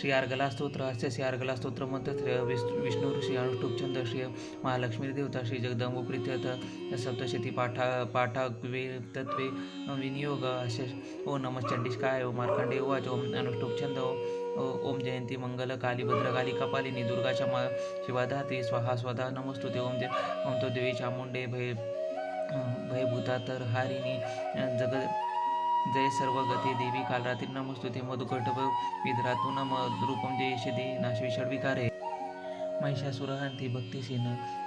श्री अर्गलास्तोत्र अस्य श्री अर्गलास्तोत्र स्तोत्र म्हणतात श्री विष्णू विष्णू ऋषी अनुष्टुप छंद श्री महालक्ष्मी देवता श्री जगदंब प्रीत्यत सप्तशती पाठा पाठाग्वे तत्वे विनियोग असे ओ नमः चंडिष्काय ओ मार्कंडे उवाच ओम अनुष्टुप छंद ओ- ओम जयंती मंगल काली भद्रकाली कपालिनी दुर्गाच्या मा शिवाधात्री स्वाहा स्वधा नमस्तुते ओम दे ओम तो देवी चामुंडे भय भयभूतातर हारिणी जग जय सर्व गती देवी कालरात्री नमस्तुते मधुकट विधरातून मधुरूपम रूपम जय दे नाशविषड विकारे महिषासुरहंती भक्तिसेन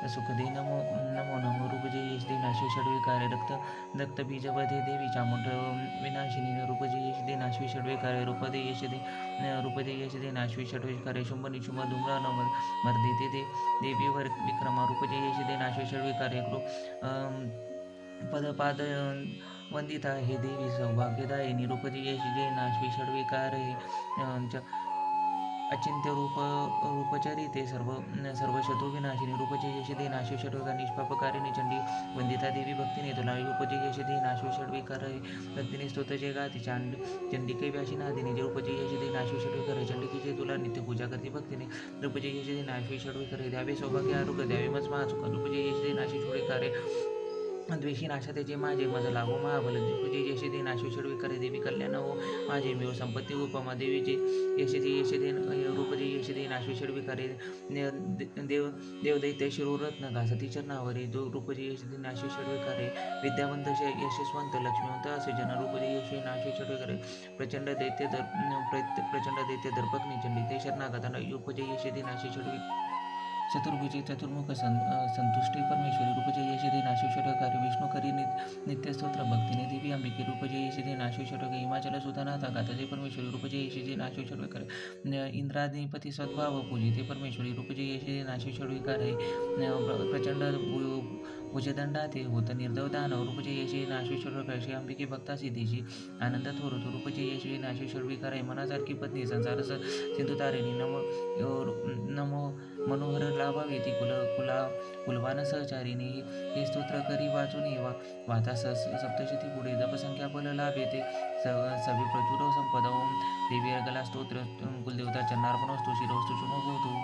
सुखदे नमो नमो नमो रूप जय यश दे नाशविषड विकारे रक्त दत्तबीजवधे देवी चामुंड विनाशिनी रूप जय यश दे नाशविषड विकारे रूप दे यश दे रूप दे यश दे नाशवी षडविकारे शुंभ निशुंभ धूम्र नम मर्दिते दे देवीवर विक्रमा रूप जय यश दे नाशवी षडविकारे कृ पदपाद वंदिता हे देवी सौभाग्यदायिनी रूपजी यश जय नाशवी षडविकार च अचिंत्य रूप रूपचरिते सर्व सर्व शत्रुविनाशी विनाशिनी यशदे यश षडविकार निष्पापकारिणी चंडी वंदिता देवी भक्तीने तुला रूपची यश दे नाशवी षडविकार भक्तीने स्तोत्रचे गाती चांड चंडिके व्याशी नादिनी जे रूपची यश दे नाशवी षडविकार चंडिकेचे तुला नित्य पूजा करते भक्तीने रूपजे यश दे नाशवी षडविकार द्यावे सौभाग्य आरोग्य द्यावे मज महाचुक रूपजे यश नाशी नाशवी षडविकारे द्वेषी नाशा त्याचे माझे मज लागो. महाबल जे यश दे नाशवी षडवी करे देवी कल्याण हो माझे मिळ संपत्ती उपमा देवीचे यश दे यश दे रूप जे यश दे नाशवी षडवी करे देव देवदैत्य शिरोरत्न घासती चरणावरी जो रूप जे यश दे नाशवी षडवी करे विद्यावंत यशस्वंत लक्ष्मीवंत असे जन रूप जे यश नाशवी षडवी करे प्रचंड दैत्य दर प्रचंड दैत्य दर्पक निचंडी ते शरणागता रूप जे यश दे नाशवी षडवी चतुर्भुजे चतुर्मुख सं संतुष्टी परमेश्वरी रूपजय यशदे नाशेश्वरकारी विष्णू करी नित्यस्तोत्र भक्तीने देवी अंबिके रूपजय यशदे नाशेश्वर हिमाचल सुधानाथा गातजे परमेश्वरी रूपजय यशदे नाशेश्वर कर इंद्राधिपती सद्भाव पूजिते परमेश्वरी रूपजय यशदे नाशेश्वर विकार प्रचंड भु- होत निर्दव दानव रूपजय यशे नाशेश्वर कळशी अंबिके भक्ता सिद्धीची आनंद थोरत रूपजय यशे नाशेश्वर विकार मनासारखी पत्नी संसार स- तारिणी नमो नमो मनोहर लाभावे ती कुल कुला कुलवान सहचारिणी हे स्तोत्र करी वाचून वा वाता स सप्तशती पुढे जपसंख्या बल लाभ येते स सवी प्रचुर संपदा ओम. देवी अर्गला स्तोत्र. कुलदेवता चरणार्पणोस्तु शिरोस्तु शुभ होतो